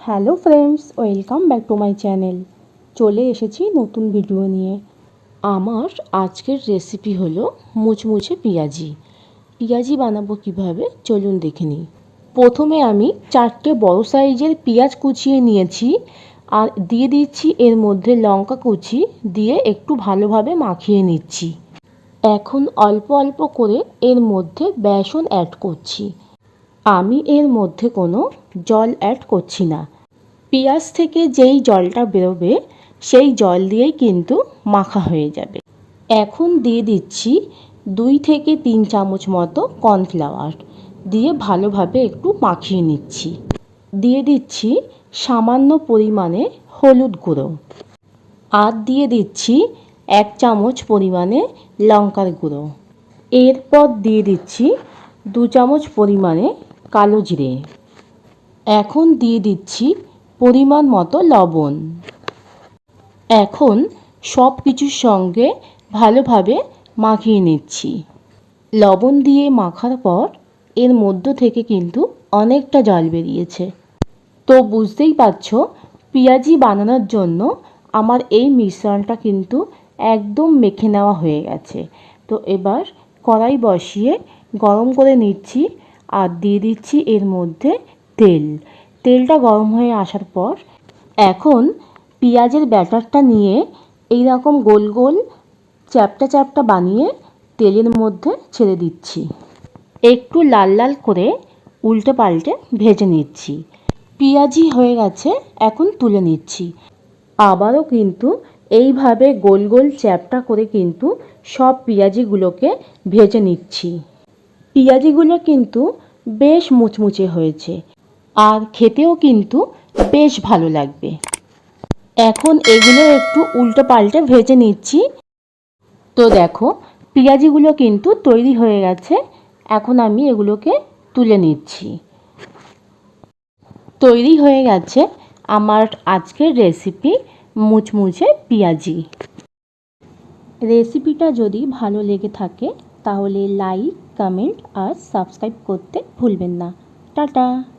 Hello friends, welcome back to my channel. চলে এসেছি নতুন ভিডিও নিয়ে। আমার আজকের রেসিপি হলো মুচমুচে পেঁয়াজি। পেঁয়াজি বানাবো কীভাবে? চলুন দেখে নিই। প্রথমে আমি চারটে বড় সাইজের পেঁয়াজ কুচিয়ে নিয়েছি আর দিয়ে দিচ্ছি এর মধ্যে লঙ্কা কুচি দিয়ে একটু ভালোভাবে মাখিয়ে নিচ্ছি। এখন অল্প অল্প করে এর মধ্যে বেসন অ্যাড করছি। আমি এর মধ্যে কোনো জল অ্যাড করছি না। পেঁয়াজ থেকে যেই জলটা বেরোবে, সেই জল দিয়েই কিন্তু মাখা হয়ে যাবে। এখন দিয়ে দিচ্ছি দুই থেকে তিন চামচ মতো কর্নফ্লাওয়ার দিয়ে ভালোভাবে একটু মাখিয়ে নিচ্ছি। দিয়ে দিচ্ছি সামান্য পরিমাণে হলুদ গুঁড়ো। আর দিয়ে দিচ্ছি এক চামচ পরিমাণে লঙ্কার গুঁড়ো। এরপর দিয়ে দিচ্ছি দু চামচ পরিমাণে কালো জিরে। এখন দিয়ে দিচ্ছি পরিমাণ মতো লবণ। এখন সব কিছুর সঙ্গে ভালোভাবে মাখিয়ে নিচ্ছি। লবণ দিয়ে মাখার পর এর মধ্য থেকে কিন্তু অনেকটা জল বেরিয়েছে। তো বুঝতেই পারছ, পেঁয়াজি বানানোর জন্য আমার এই মিশ্রণটা কিন্তু একদম মেখে নেওয়া হয়ে গেছে। তো এবার কড়াই বসিয়ে গরম করে নিচ্ছি আর দিয়ে দিচ্ছি এর মধ্যে তেল। তেলটা গরম হয়ে আসার পর এখন পেঁয়াজের ব্যাটারটা নিয়ে এই রকম গোল গোল চ্যাপটা চ্যাপটা বানিয়ে তেলের মধ্যে ছেড়ে দিচ্ছি। একটু লাল লাল করে উল্টে পাল্টে ভেজে নিচ্ছি। পেঁয়াজি হয়ে গেছে, এখন তুলে নিচ্ছি। আবারও কিন্তু এইভাবে গোল গোল চ্যাপটা করে কিন্তু সব পেঁয়াজিগুলোকে ভেজে নিচ্ছি। পেঁয়াজিগুলো কিন্তু বেশ মুচমুচে হয়েছে। আর খেতেও কিন্তু বেশ ভালো লাগবে। এখন এগুলো একটু উল্টো পাল্টে ভেজে নিচ্ছি। তো দেখো, পেঁয়াজিগুলো কিন্তু তৈরি হয়ে গেছে। এখন আমি এগুলোকে তুলে নিচ্ছি। তৈরি হয়ে গেছে আমার আজকের রেসিপি মুচমুচে পেঁয়াজি। রেসিপিটা যদি ভালো লেগে থাকে তাহলে লাইক কমেন্ট আর সাবস্ক্রাইব করতে ভুলবেন না। টাটা!